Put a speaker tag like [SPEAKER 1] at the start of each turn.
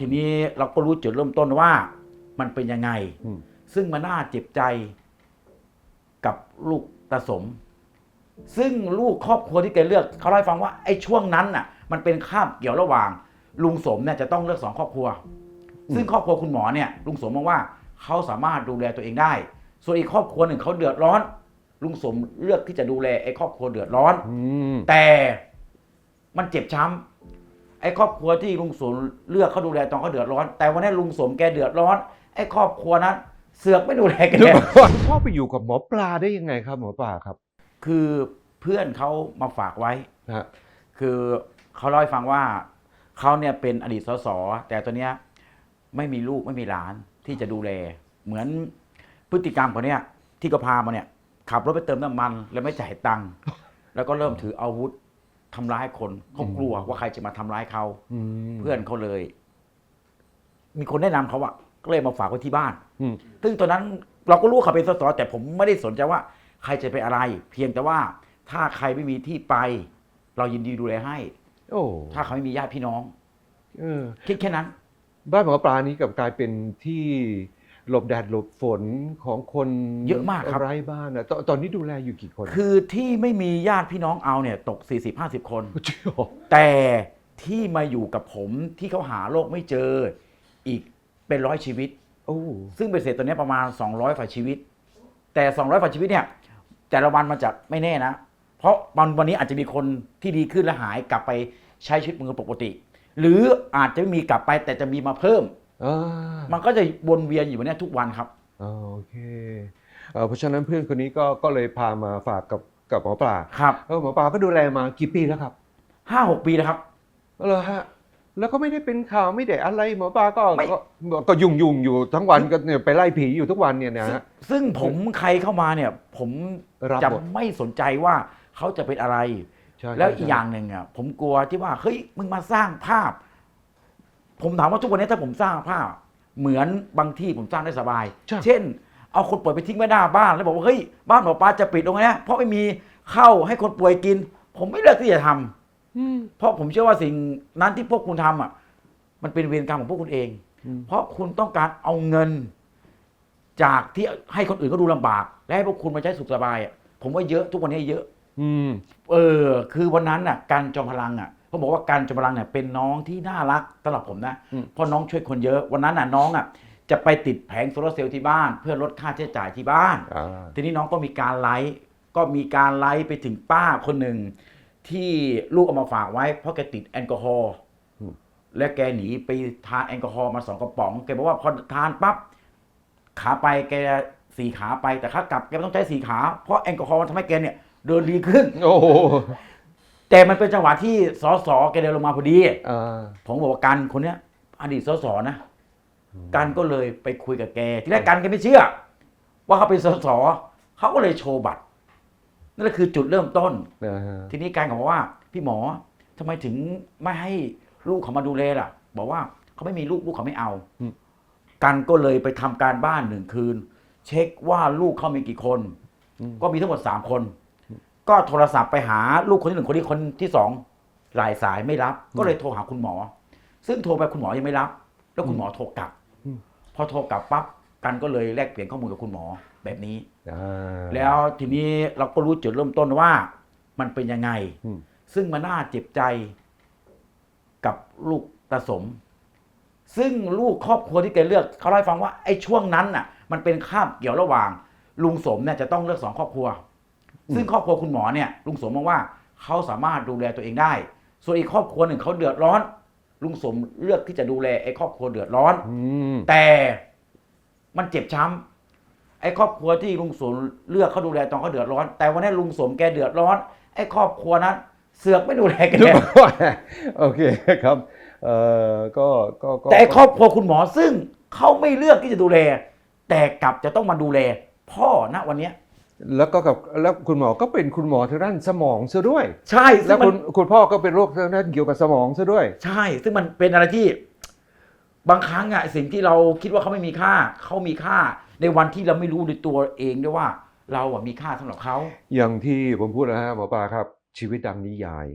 [SPEAKER 1] ทีนี้เราก็รู้จุดเริ่มต้นว่ามันเป็นยังไง
[SPEAKER 2] อืม
[SPEAKER 1] ซึ่งมันน่าเจ็บใจกับลูกตาสม ซึ่งลูกครอบครัวที่แกเลือกเขาเล่าให้ฟังว่าไอ้ช่วงนั้นน่ะ มันเป็นข้ามเกี่ยวระหว่าง ลุงสมเนี่ยจะต้องเลือกสองครอบครัว ซึ่งครอบครัวคุณหมอเนี่ย ลุงสมมองว่าเขาสามารถดูแลตัวเองได้ ส่วนอีกครอบครัวหนึ่งเขาเดือดร้อน ลุงสมเลือกที่จะดูแลไอ้ครอบครัวเดือดร้อน
[SPEAKER 2] อืม
[SPEAKER 1] แต่มันเจ็บช้ำ ไอ้ครอบครัวที่ลุงสมเลือกเขาดูแลตอนเขาเดือดร้อน แต่วันนี้ลุงสมแกเดือดร้อน ไอ้ครอบครัวนั้น เสือกไม่ดูแลแก
[SPEAKER 2] เดี๋ยวก่อนพ่อไปอยู่กับหมอปลาได้ยังไงครับ หมอปลาครับ
[SPEAKER 1] คือเพื่อนเขามาฝากไว้
[SPEAKER 2] ฮะ
[SPEAKER 1] คือเขาเล่าให้ฟังว่าเขาเนี่ยเป็นอดีตสสแต่ตอนเนี้ยไม่มีลูกไม่มีหลานที่จะดูแล เหมือนพฤติกรรมของเนี่ยที่ก็พามาเนี่ยขับรถไปเติมน้ำมัน แล้วไม่จ่ายตังค์แล้วก็เริ่มถืออาวุธ ทำร้ายคนเขากลัวว่าใครจะมาทำร้ายเขา
[SPEAKER 2] อืม
[SPEAKER 1] เพื่อนเขาเลย มีคนแนะนำเขาอะก็เลยมาฝากไว้ที่บ้าน
[SPEAKER 2] อืม
[SPEAKER 1] ซึ่งตอนนั้นเราก็รู้ว่าเขาเป็นสสแต่ผมไม่ได้สนใจว่า ใครจะเป็นอะไร เพียงแต่ว่าถ้าใครไม่มีที่ไป เรายินดีดูแลให้
[SPEAKER 2] โอ้
[SPEAKER 1] ถ้าเขาไม่มีญาติพี่น้อง
[SPEAKER 2] เออ
[SPEAKER 1] คิดแค่นั้น
[SPEAKER 2] บ้านหมอปลานี้กลับกลายเป็นที่ หลบแดดหลบฝนของคน
[SPEAKER 1] เยอะมากครับ
[SPEAKER 2] ไร้บ้านนะตอนตอนนี้ดูแลอยู่กี่คน
[SPEAKER 1] คือที่ไม่มีญาติพี่น้องเอาเนี่ยตก 40-50 คน
[SPEAKER 2] จริงเหรอ
[SPEAKER 1] แต่ที่มาอยู่กับผมที่เขาหาโรคไม่เจออีกเป็นร้อยชีวิต
[SPEAKER 2] โอ้
[SPEAKER 1] ซึ่งเป็นเศษตัวเนี้ยประมาณ 200ฝ่าชีวิต แต่ 200ฝ่าชีวิตเนี่ยแต่ละวันมันจะไม่แน่นะ เพราะวันวันนี้อาจจะมีคนที่ดีขึ้นและหายกลับไปใช้ชีวิตเหมือนปกติ หรืออาจจะไม่มีกลับไปแต่จะมีมาเพิ่ม
[SPEAKER 2] อ่า
[SPEAKER 1] มันก็จะวนเวียนอยู่แบบเนี้ยทุกวันครับ
[SPEAKER 2] อ่าโอเคเอ่อเพราะฉะนั้นเพื่อนคนนี้ก็ก็เลยพามาฝากกับกับหมอปลา
[SPEAKER 1] ครับ
[SPEAKER 2] แล้วหมอปลาก็ดูแลมากี่ปีแล้วครับ
[SPEAKER 1] ห้าหกปีแล้วครับ
[SPEAKER 2] เหรอฮะแล้วก็ไม่ได้เป็นข่าวไม่ได้อะไรหมอปลาก็
[SPEAKER 1] ไม่
[SPEAKER 2] ก็ก็ยุ่งยุ่งๆอยู่ทั้งวันก็เนี่ยไปไล่ผีอยู่ทุกวันเนี่ยนะ
[SPEAKER 1] ซึ่ง
[SPEAKER 2] ฮะ
[SPEAKER 1] ซึ่งผมใครเข้ามาเนี่ย ผม
[SPEAKER 2] รับ
[SPEAKER 1] จะ
[SPEAKER 2] หมด
[SPEAKER 1] ไม่สนใจว่าเขาจะเป็นอะไร
[SPEAKER 2] ใช่
[SPEAKER 1] แล้ว
[SPEAKER 2] ใช่
[SPEAKER 1] อีกอย่างหนึ่งอะผมกลัวที่ว่าเฮ้ยมึงมาสร้างภาพ ผมถามว่าทุกวันนี้ถ้าผมสร้างภาพ เหมือนบางที่ผมสร้างได้สบาย
[SPEAKER 2] ใช่
[SPEAKER 1] เช่น เอาคนป่วยไปทิ้งไว้หน้าบ้านแล้วบอกว่าเฮ้ยบ้านหมอปลาจะปิดตรงนี้เพราะไม่มีข้าวให้คนป่วยกิน ผมไม่เลือกที่จะทำ
[SPEAKER 2] อืม
[SPEAKER 1] เพราะผมเชื่อว่าสิ่งนั้นที่พวกคุณทำอะมันเป็นเวรกรรมของพวกคุณเอง
[SPEAKER 2] อืม
[SPEAKER 1] เพราะคุณต้องการเอาเงิน จากที่ให้คนอื่นก็ดูลำบาก และให้พวกคุณมาใช้สุขสบายอะผมว่าเยอะทุกวันนี้เยอะ
[SPEAKER 2] อืม
[SPEAKER 1] เออ คือวันนั้นน่ะการจอมพลังอะ เขาบอกว่าการจอมพลังเนี่ยเป็นน้องที่น่ารักสำหรับผมนะ
[SPEAKER 2] อืม
[SPEAKER 1] เพราะน้องช่วยคนเยอะวันนั้นน่ะน้องอะจะไปติดแผงโซลาร์เซลล์ที่บ้าน เพื่อลดค่าใช้จ่ายที่บ้าน
[SPEAKER 2] อ่า
[SPEAKER 1] ทีนี้น้องก็มีการไลฟ์ก็มีการไลฟ์ไปถึงป้าคนหนึ่งที่ลูกเอามาฝากไว้ เพราะแกติดแอลกอฮอล์
[SPEAKER 2] อืม
[SPEAKER 1] และแกหนีไปทานแอลกอฮอล์มาสองกระป๋องแกบอกว่าพอทานปั๊บขาไปแกสี่ขาไปแต่ขากลับแกไม่ต้องใช้สี่ขา เพราะแอลกอฮอล์มันทำให้แกเนี่ยเดินดีขึ้น
[SPEAKER 2] โอ้โห
[SPEAKER 1] แต่มันเป็นจังหวะที่สอสอแกเดินลงมาพอดี
[SPEAKER 2] อ่า
[SPEAKER 1] ผมบอกว่ากันคนเนี้ย อดีตสสนะ กันก็เลยไปคุยกับแก ที่แรกกันแกไม่เชื่อ ว่าเขาเป็นสสเขาก็เลยโชว์บัตร นั่นแหละคือจุดเริ่มต้น
[SPEAKER 2] นะฮะ
[SPEAKER 1] ทีนี้การก็บอกว่า พี่หมอทำไมถึงไม่ให้ลูกเขามาดูแลล่ะ บอกว่าเขาไม่มีลูกลูกเขาไม่เอากันก็เลยไปทำการบ้านหนึ่งคืน เช็คว่าลูกเขามีกี่คน
[SPEAKER 2] อืม
[SPEAKER 1] ก็มีทั้งหมดสามคน ก็โทรศัพท์ไปหาลูกคนที่หนึ่งคนที่คนที่สองหลายสายไม่รับ ก็เลยโทรหาคุณหมอ ซึ่งโทรไปคุณหมอยังไม่รับ แล้วคุณหมอโทรกลับ
[SPEAKER 2] อืม
[SPEAKER 1] พอโทรกลับปั๊บกันก็เลยแลกเปลี่ยนข้อมูลกับคุณหมอแบบนี้
[SPEAKER 2] อ่า
[SPEAKER 1] แล้วทีนี้เราก็รู้จุดเริ่มต้นว่ามันเป็นยังไง
[SPEAKER 2] อืม
[SPEAKER 1] ซึ่งมันน่าเจ็บใจกับลูกตาสม ซึ่งลูกครอบครัวที่แกเลือกเขาเล่าให้ฟังว่าไอ้ช่วงนั้นน่ะ มันเป็นข้ามเกี่ยวระหว่าง ลุงสมเนี่ยจะต้องเลือกสองครอบครัว ซึ่งครอบครัวคุณหมอเนี่ยลุงสมมองว่าเขาสามารถดูแลตัวเองได้ ส่วนอีกครอบครัวหนึ่งเขาเดือดร้อน ลุงสมเลือกที่จะดูแลไอ้ครอบครัวเดือดร้อน
[SPEAKER 2] อืม
[SPEAKER 1] แต่มันเจ็บช้ำไอ้ครอบครัวที่ลุงสมเลือกเขาดูแลตอนเขาเดือดร้อน แต่วันนี้ลุงสมแกเดือดร้อน ไอ้ครอบครัวนั้น เสือกไม่ดูแลแก
[SPEAKER 2] โอเคครับเอ่อก็ก็ก็
[SPEAKER 1] แต่ไอ้ครอบครัวคุณหมอซึ่งเขาไม่เลือกที่จะดูแล แต่กลับจะต้องมาดูแล พ่อณวันเนี้ย
[SPEAKER 2] แล้วก็กับแล้วคุณหมอก็เป็นคุณหมอทางด้านสมองซะด้วย
[SPEAKER 1] ใช่ซึ่
[SPEAKER 2] แล้
[SPEAKER 1] ง
[SPEAKER 2] ว
[SPEAKER 1] มั
[SPEAKER 2] คุ
[SPEAKER 1] น
[SPEAKER 2] ณคุณพ่อก็เป็นโรคทางด้านเกี่ยวกับสมองซะด้วย
[SPEAKER 1] ใช่ ซึ่งมันเป็นอะไรที่ บางครั้งอะสิ่งที่เราคิดว่าเขาไม่มีค่าเขามีค่า ในวันที่เราไม่รู้ในตัวเองด้วยว่า เราอะมีค่าสำหรับเขา
[SPEAKER 2] อย่างที่ผมพูดนะฮะหมอปลาครับชีวิตดังนิยาย